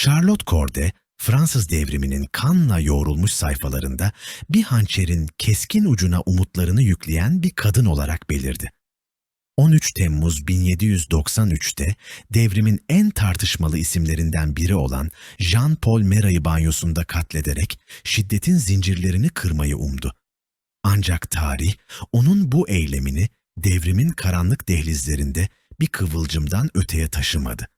Charlotte Corday, Fransız devriminin kanla yoğrulmuş sayfalarında bir hançerin keskin ucuna umutlarını yükleyen bir kadın olarak belirdi. 13 Temmuz 1793'te devrimin en tartışmalı isimlerinden biri olan Jean-Paul Mera'yı banyosunda katlederek şiddetin zincirlerini kırmayı umdu. Ancak tarih onun bu eylemini devrimin karanlık dehlizlerinde bir kıvılcımdan öteye taşımadı.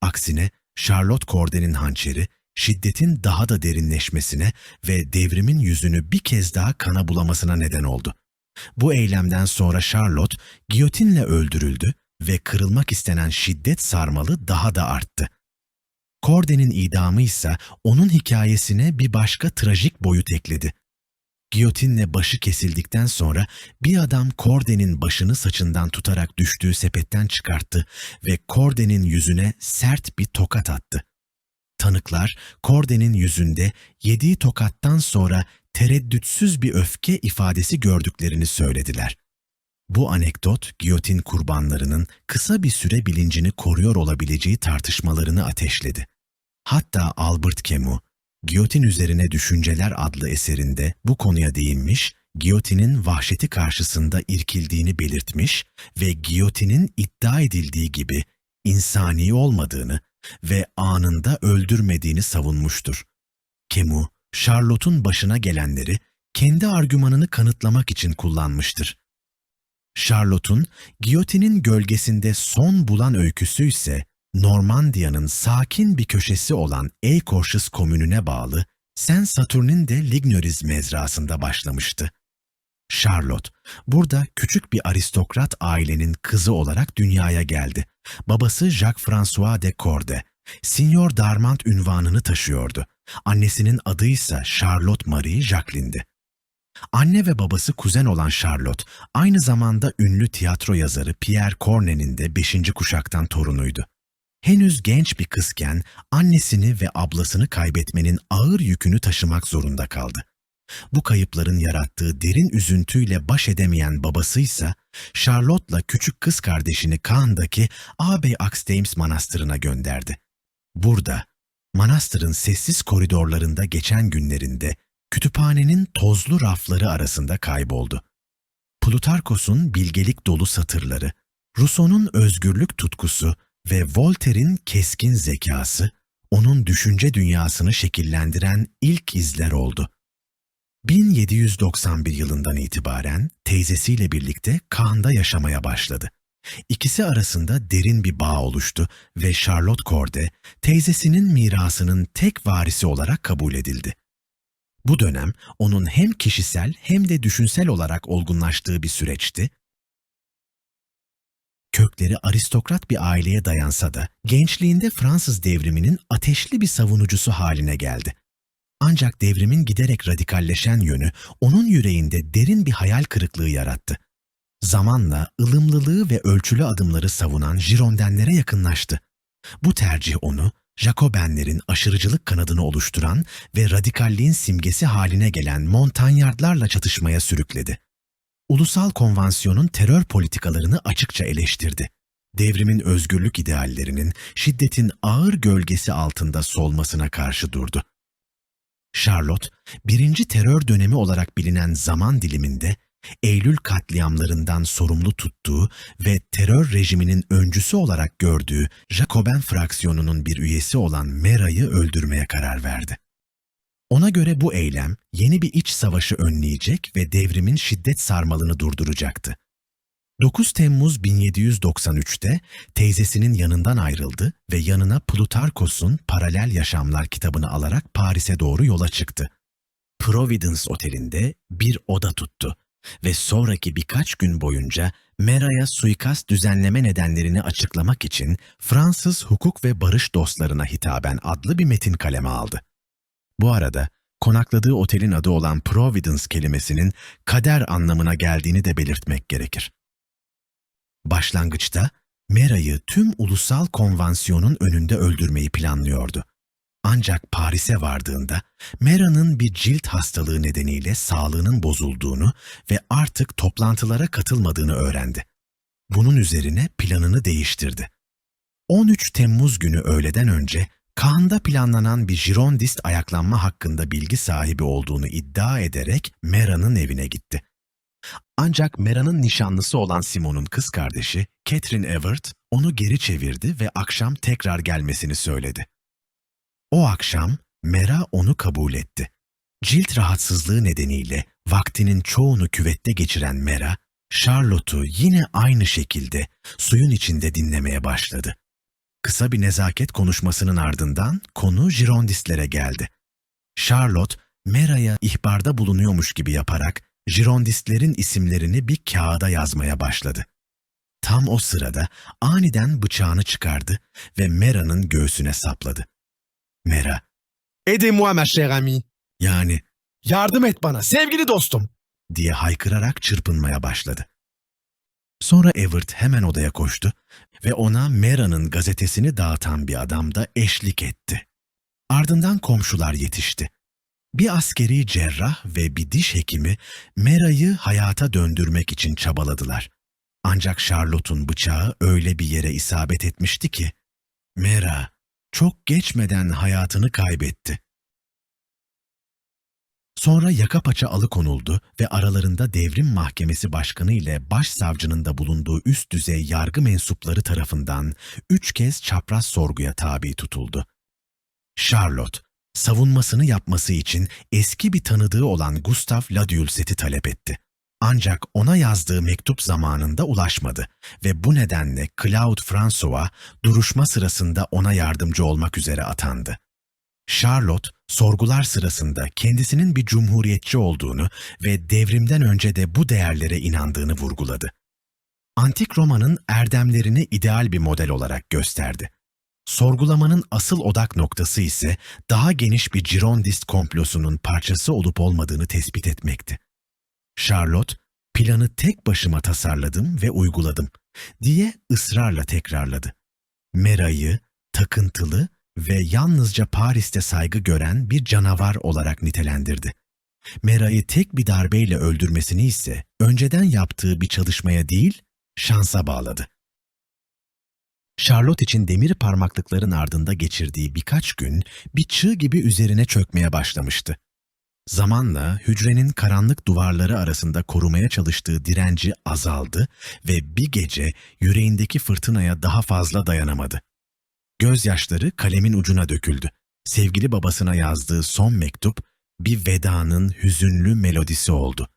Aksine Charlotte Corday'nin hançeri şiddetin daha da derinleşmesine ve devrimin yüzünü bir kez daha kana bulamasına neden oldu. Bu eylemden sonra Charlotte giyotinle öldürüldü ve kırılmak istenen şiddet sarmalı daha da arttı. Corday'nin idamı ise onun hikayesine bir başka trajik boyut ekledi. Giyotinle başı kesildikten sonra bir adam Corday'nin başını saçından tutarak düştüğü sepetten çıkarttı ve Corday'nin yüzüne sert bir tokat attı. Tanıklar Corday'nin yüzünde yediği tokattan sonra tereddütsüz bir öfke ifadesi gördüklerini söylediler. Bu anekdot giyotin kurbanlarının kısa bir süre bilincini koruyor olabileceği tartışmalarını ateşledi. Hatta Albert Camus, Giyotin Üzerine Düşünceler adlı eserinde bu konuya değinmiş, giyotinin vahşeti karşısında irkildiğini belirtmiş ve giyotinin iddia edildiği gibi insani olmadığını ve anında öldürmediğini savunmuştur. Camus, Charlotte'un başına gelenleri kendi argümanını kanıtlamak için kullanmıştır. Charlotte'un giyotinin gölgesinde son bulan öyküsü ise Normandiya'nın sakin bir köşesi olan Eykorşus komününe bağlı Saint Saturn'in de Lignoris mezrasında başlamıştı. Charlotte, burada küçük bir aristokrat ailenin kızı olarak dünyaya geldi. Babası Jacques-François de Corday, Signor Darmant ünvanını taşıyordu. Annesinin adı ise Charlotte Marie Jacqueline'di. Anne ve babası kuzen olan Charlotte, aynı zamanda ünlü tiyatro yazarı Pierre Corneille'nin de beşinci kuşaktan torunuydu. Henüz genç bir kızken annesini ve ablasını kaybetmenin ağır yükünü taşımak zorunda kaldı. Bu kayıpların yarattığı derin üzüntüyle baş edemeyen babasıysa Charlotte'la küçük kız kardeşini Caen'daki Ağabey Axthames Manastırı'na gönderdi. Burada, manastırın sessiz koridorlarında geçen günlerinde kütüphanenin tozlu rafları arasında kayboldu. Plutarkos'un bilgelik dolu satırları, Rousseau'nun özgürlük tutkusu ve Voltaire'in keskin zekası, onun düşünce dünyasını şekillendiren ilk izler oldu. 1791 yılından itibaren teyzesiyle birlikte Caen'da yaşamaya başladı. İkisi arasında derin bir bağ oluştu ve Charlotte Corday, teyzesinin mirasının tek varisi olarak kabul edildi. Bu dönem onun hem kişisel hem de düşünsel olarak olgunlaştığı bir süreçti. Kökleri aristokrat bir aileye dayansa da gençliğinde Fransız devriminin ateşli bir savunucusu haline geldi. Ancak devrimin giderek radikalleşen yönü onun yüreğinde derin bir hayal kırıklığı yarattı. Zamanla ılımlılığı ve ölçülü adımları savunan Jirondenlere yakınlaştı. Bu tercih onu Jacobenlerin aşırıcılık kanadını oluşturan ve radikalliğin simgesi haline gelen Montagnardlarla çatışmaya sürükledi. Ulusal Konvansiyon'un terör politikalarını açıkça eleştirdi. Devrimin özgürlük ideallerinin şiddetin ağır gölgesi altında solmasına karşı durdu. Charlotte, birinci terör dönemi olarak bilinen zaman diliminde Eylül katliamlarından sorumlu tuttuğu ve terör rejiminin öncüsü olarak gördüğü Jacoben fraksiyonunun bir üyesi olan Mera'yı öldürmeye karar verdi. Ona göre bu eylem yeni bir iç savaşı önleyecek ve devrimin şiddet sarmalını durduracaktı. 9 Temmuz 1793'te teyzesinin yanından ayrıldı ve yanına Plutarkos'un Paralel Yaşamlar kitabını alarak Paris'e doğru yola çıktı. Providence Oteli'nde bir oda tuttu ve sonraki birkaç gün boyunca Mera'ya suikast düzenleme nedenlerini açıklamak için Fransız hukuk ve barış dostlarına hitaben adlı bir metin kaleme aldı. Bu arada konakladığı otelin adı olan Providence kelimesinin kader anlamına geldiğini de belirtmek gerekir. Başlangıçta Mera'yı tüm ulusal konvansiyonun önünde öldürmeyi planlıyordu. Ancak Paris'e vardığında Mera'nın bir cilt hastalığı nedeniyle sağlığının bozulduğunu ve artık toplantılara katılmadığını öğrendi. Bunun üzerine planını değiştirdi. 13 Temmuz günü öğleden önce Kaan'da planlanan bir Girondist ayaklanma hakkında bilgi sahibi olduğunu iddia ederek Mera'nın evine gitti. Ancak Mera'nın nişanlısı olan Simon'un kız kardeşi Catherine Evert onu geri çevirdi ve akşam tekrar gelmesini söyledi. O akşam Mera onu kabul etti. Cilt rahatsızlığı nedeniyle vaktinin çoğunu küvette geçiren Mera, Charlotte'u yine aynı şekilde suyun içinde dinlemeye başladı. Kısa bir nezaket konuşmasının ardından konu Girondistlere geldi. Charlotte, Mera'ya ihbarda bulunuyormuş gibi yaparak Girondistlerin isimlerini bir kağıda yazmaya başladı. Tam o sırada aniden bıçağını çıkardı ve Mera'nın göğsüne sapladı. Mera, Aidez-moi ma chère amie. yani Yardım et bana sevgili dostum. diye haykırarak çırpınmaya başladı. Sonra Everett hemen odaya koştu ve ona Mera'nın gazetesini dağıtan bir adam da eşlik etti. Ardından komşular yetişti. Bir askeri cerrah ve bir diş hekimi Mera'yı hayata döndürmek için çabaladılar. Ancak Charlotte'un bıçağı öyle bir yere isabet etmişti ki, Mera çok geçmeden hayatını kaybetti. Sonra yaka paça alıkonuldu ve aralarında devrim mahkemesi başkanı ile başsavcının da bulunduğu üst düzey yargı mensupları tarafından üç kez çapraz sorguya tabi tutuldu. Charlotte, savunmasını yapması için eski bir tanıdığı olan Gustav Ladulset'i talep etti. Ancak ona yazdığı mektup zamanında ulaşmadı ve bu nedenle Claude François duruşma sırasında ona yardımcı olmak üzere atandı. Charlotte, sorgular sırasında kendisinin bir cumhuriyetçi olduğunu ve devrimden önce de bu değerlere inandığını vurguladı. Antik Roma'nın erdemlerini ideal bir model olarak gösterdi. Sorgulamanın asıl odak noktası ise daha geniş bir Girondist komplosunun parçası olup olmadığını tespit etmekti. Charlotte, planı tek başıma tasarladım ve uyguladım diye ısrarla tekrarladı. Mera'yı takıntılı ve yalnızca Paris'te saygı gören bir canavar olarak nitelendirdi. Mera'yı tek bir darbeyle öldürmesini ise önceden yaptığı bir çalışmaya değil, şansa bağladı. Charlotte için demir parmaklıkların ardında geçirdiği birkaç gün bir çığ gibi üzerine çökmeye başlamıştı. Zamanla hücrenin karanlık duvarları arasında korumaya çalıştığı direnci azaldı ve bir gece yüreğindeki fırtınaya daha fazla dayanamadı. Gözyaşları kalemin ucuna döküldü. Sevgili babasına yazdığı son mektup bir vedanın hüzünlü melodisi oldu.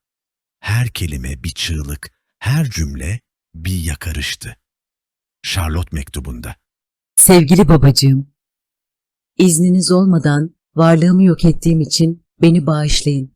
Her kelime bir çığlık, her cümle bir yakarıştı. Charlotte mektubunda. Sevgili babacığım, izniniz olmadan varlığımı yok ettiğim için beni bağışlayın.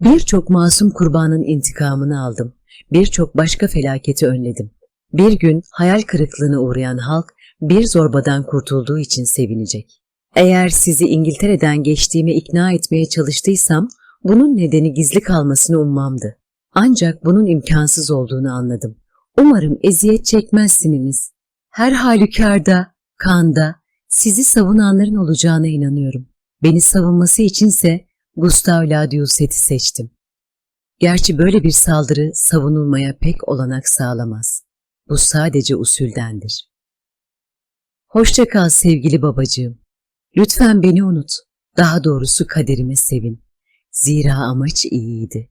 Birçok masum kurbanın intikamını aldım. Birçok başka felaketi önledim. Bir gün hayal kırıklığına uğrayan halk bir zorbadan kurtulduğu için sevinecek. Eğer sizi İngiltere'den geçtiğime ikna etmeye çalıştıysam bunun nedeni gizli kalmasını ummamdı. Ancak bunun imkansız olduğunu anladım. Umarım eziyet çekmezsiniz. Her halükarda, kanda sizi savunanların olacağına inanıyorum. Beni savunması içinse Gustav Ladiusset'i seçtim. Gerçi böyle bir saldırı savunulmaya pek olanak sağlamaz. Bu sadece usuldendir. Hoşça kal sevgili babacığım. Lütfen beni unut. Daha doğrusu kaderime sevin. Zira amaç iyiydi.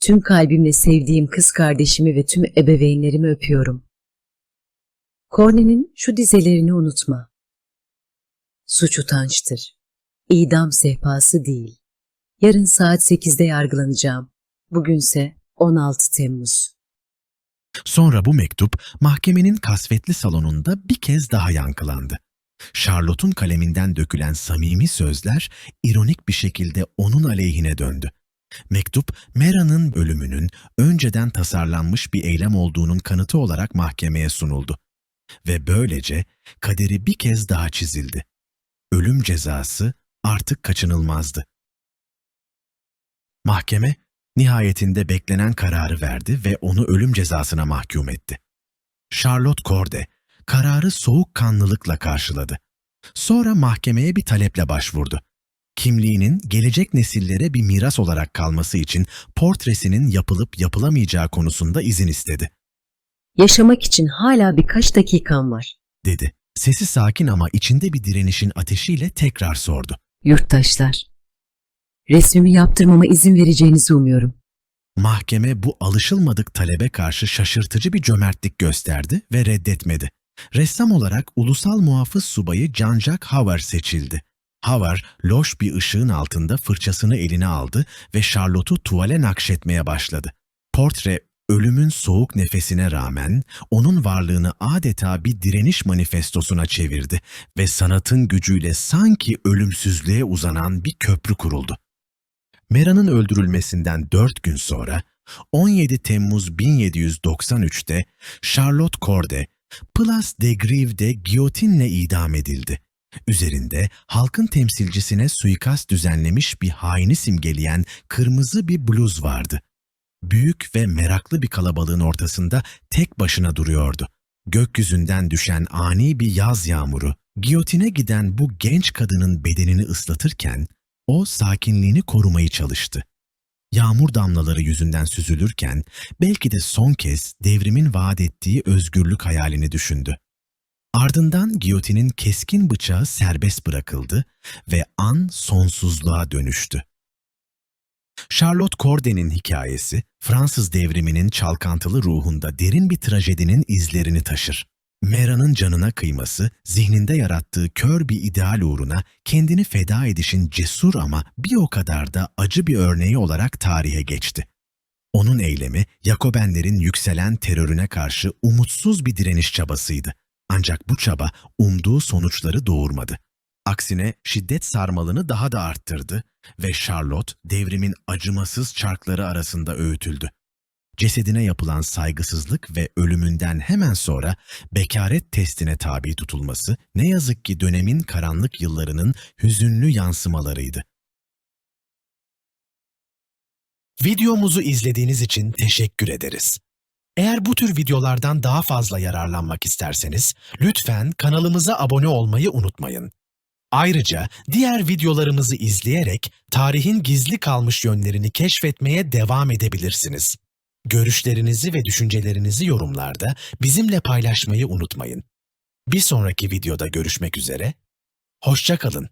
Tüm kalbimle sevdiğim kız kardeşimi ve tüm ebeveynlerimi öpüyorum. Corne'nin şu dizelerini unutma. Suç utançtır. İdam sehpası değil. Yarın saat 8'de yargılanacağım. Bugünse 16 Temmuz. Sonra bu mektup mahkemenin kasvetli salonunda bir kez daha yankılandı. Charlotte'un kaleminden dökülen samimi sözler ironik bir şekilde onun aleyhine döndü. Mektup, Mera'nın ölümünün önceden tasarlanmış bir eylem olduğunun kanıtı olarak mahkemeye sunuldu. Ve böylece kaderi bir kez daha çizildi. Ölüm cezası artık kaçınılmazdı. Mahkeme, nihayetinde beklenen kararı verdi ve onu ölüm cezasına mahkum etti. Charlotte Corday, kararı soğukkanlılıkla karşıladı. Sonra mahkemeye bir taleple başvurdu. Kimliğinin gelecek nesillere bir miras olarak kalması için portresinin yapılıp yapılamayacağı konusunda izin istedi, Yaşamak için hala birkaç dakikam var. dedi Sesi sakin ama içinde bir direnişin ateşiyle tekrar sordu. Yurttaşlar, resmimi yaptırmama izin vereceğinizi umuyorum. Mahkeme bu alışılmadık talebe karşı şaşırtıcı bir cömertlik gösterdi ve reddetmedi. Ressam olarak ulusal muhafız subayı Jean-Jacques Havar seçildi. Havar, loş bir ışığın altında fırçasını eline aldı ve Charlotte'u tuvale nakşetmeye başladı. Portre, ölümün soğuk nefesine rağmen onun varlığını adeta bir direniş manifestosuna çevirdi ve sanatın gücüyle sanki ölümsüzlüğe uzanan bir köprü kuruldu. Mera'nın öldürülmesinden dört gün sonra 17 Temmuz 1793'te Charlotte Corday, Place de Grève'de giyotinle idam edildi. Üzerinde halkın temsilcisine suikast düzenlemiş bir haini simgeleyen kırmızı bir bluz vardı. Büyük ve meraklı bir kalabalığın ortasında tek başına duruyordu. Gökyüzünden düşen ani bir yaz yağmuru, giyotine giden bu genç kadının bedenini ıslatırken, o sakinliğini korumayı çalıştı. Yağmur damlaları yüzünden süzülürken belki de son kez devrimin vaat ettiği özgürlük hayalini düşündü. Ardından giyotinin keskin bıçağı serbest bırakıldı ve an sonsuzluğa dönüştü. Charlotte Corday'nin hikayesi, Fransız devriminin çalkantılı ruhunda derin bir trajedinin izlerini taşır. Mera'nın canına kıyması, zihninde yarattığı kör bir ideal uğruna kendini feda edişin cesur ama bir o kadar da acı bir örneği olarak tarihe geçti. Onun eylemi, Yakobenlerin yükselen terörüne karşı umutsuz bir direniş çabasıydı. Ancak bu çaba umduğu sonuçları doğurmadı. Aksine şiddet sarmalını daha da arttırdı ve Charlotte devrimin acımasız çarkları arasında öğütüldü. Cesedine yapılan saygısızlık ve ölümünden hemen sonra bekaret testine tabi tutulması ne yazık ki dönemin karanlık yıllarının hüzünlü yansımalarıydı. Videomuzu izlediğiniz için teşekkür ederiz. Eğer bu tür videolardan daha fazla yararlanmak isterseniz lütfen kanalımıza abone olmayı unutmayın. Ayrıca diğer videolarımızı izleyerek tarihin gizli kalmış yönlerini keşfetmeye devam edebilirsiniz. Görüşlerinizi ve düşüncelerinizi yorumlarda bizimle paylaşmayı unutmayın. Bir sonraki videoda görüşmek üzere. Hoşça kalın.